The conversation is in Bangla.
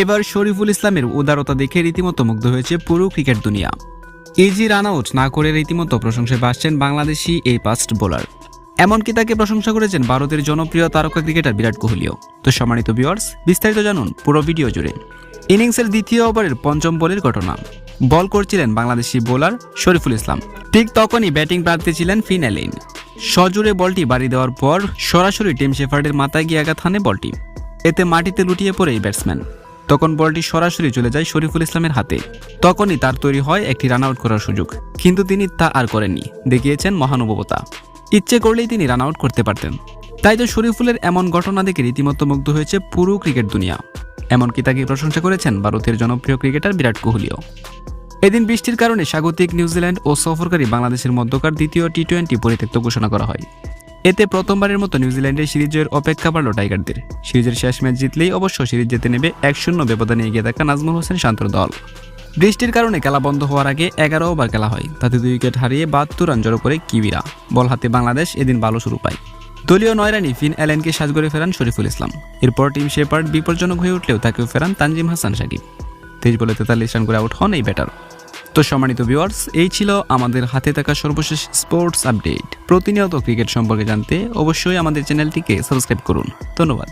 এবার শরীফুল ইসলামের উদারতা দেখে রীতিমতো মুগ্ধ হয়েছে পুরো ক্রিকেট দুনিয়া। ইজি রান আউট না করে রীতিমতো প্রশংসায় ভাসছেন বাংলাদেশি এই ফাস্ট বোলার এমনকি তাকে প্রশংসা করেছেন ভারতের জনপ্রিয় তারকা ক্রিকেটার বিরাট কোহলিও। তো সম্মানিত ভিউয়ার্স বিস্তারিত জানুন পুরো ভিডিও জুড়ে। ইনিংসের দ্বিতীয় ওভারের পঞ্চম বলের ঘটনা। বল করছিলেন বাংলাদেশি বোলার শরীফুল ইসলাম। ঠিক তখনই ব্যাটিং প্রার্থী ছিলেন ফিন অ্যালেন সজোরে বলটি বাড়ি দেওয়ার পর সরাসরি টিম শেফার্ডের মাথায় গিয়ে আঘাত হানে বলটি। এতে মাটিতে লুটিয়ে পড়ে এই ব্যাটসম্যান তখন বলটি সরাসরি চলে যায় শরীফুল ইসলামের হাতে। তখনই তার তৈরি হয় একটি রান আউট করার সুযোগ। কিন্তু তিনি তা আর করেননি, দেখিয়েছেন মহানুভবতা। ইচ্ছে করলেই তিনি রান আউট করতে পারতেন। তাই তো শরীফুলের এমন ঘটনা দেখে রীতিমতো মুগ্ধ হয়েছে পুরো ক্রিকেট দুনিয়া। এমনকি তাকে প্রশংসা করেছেন ভারতের জনপ্রিয় ক্রিকেটার বিরাট কোহলিও। এদিন বৃষ্টির কারণে স্বাগতিক নিউজিল্যান্ড ও সফরকারী বাংলাদেশের মধ্যকার দ্বিতীয় টি টোয়েন্টি পরিত্যক্ত ঘোষণা করা হয়। এতে প্রথমবারের মতো নিউজিল্যান্ডের সিরিজের অপেক্ষা বাড়ল টাইগারদের। সিরিজের শেষ ম্যাচ জিতলেই অবশ্য সিরিজ জিতে নেবে এক শূন্য ব্যবধানে এগিয়ে থাকা নাজমুল হোসেন শান্তর দল। বৃষ্টির কারণে খেলা বন্ধ হওয়ার আগে এগারো ওভার খেলা হয়, তাতে দুই উইকেট হারিয়ে বাহাত্তর রান জড়ো করে কিবিরা বল হাতে বাংলাদেশ, এদিন ভালো শুরু পায়। দলীয় নয়রানি ফিন অ্যালেনকে সাজগরে ফেরান শরীফুল ইসলাম। এরপর টিম শেপার্ড বিপজ্জনক হয়ে উঠলেও তাকেও ফেরান তানজিম হাসান সাকিব। তেইশ বলে তেতাল্লিশ রান করে আউট হন এই ব্যাটার। তো সম্মানিত ভিউয়ার্স এই ছিল আমাদের হাতে থাকা সর্বশেষ স্পোর্টস আপডেট প্রতিনিয়ত ক্রিকেট সম্পর্কে জানতে অবশ্যই আমাদের চ্যানেলটিকে সাবস্ক্রাইব করুন। ধন্যবাদ।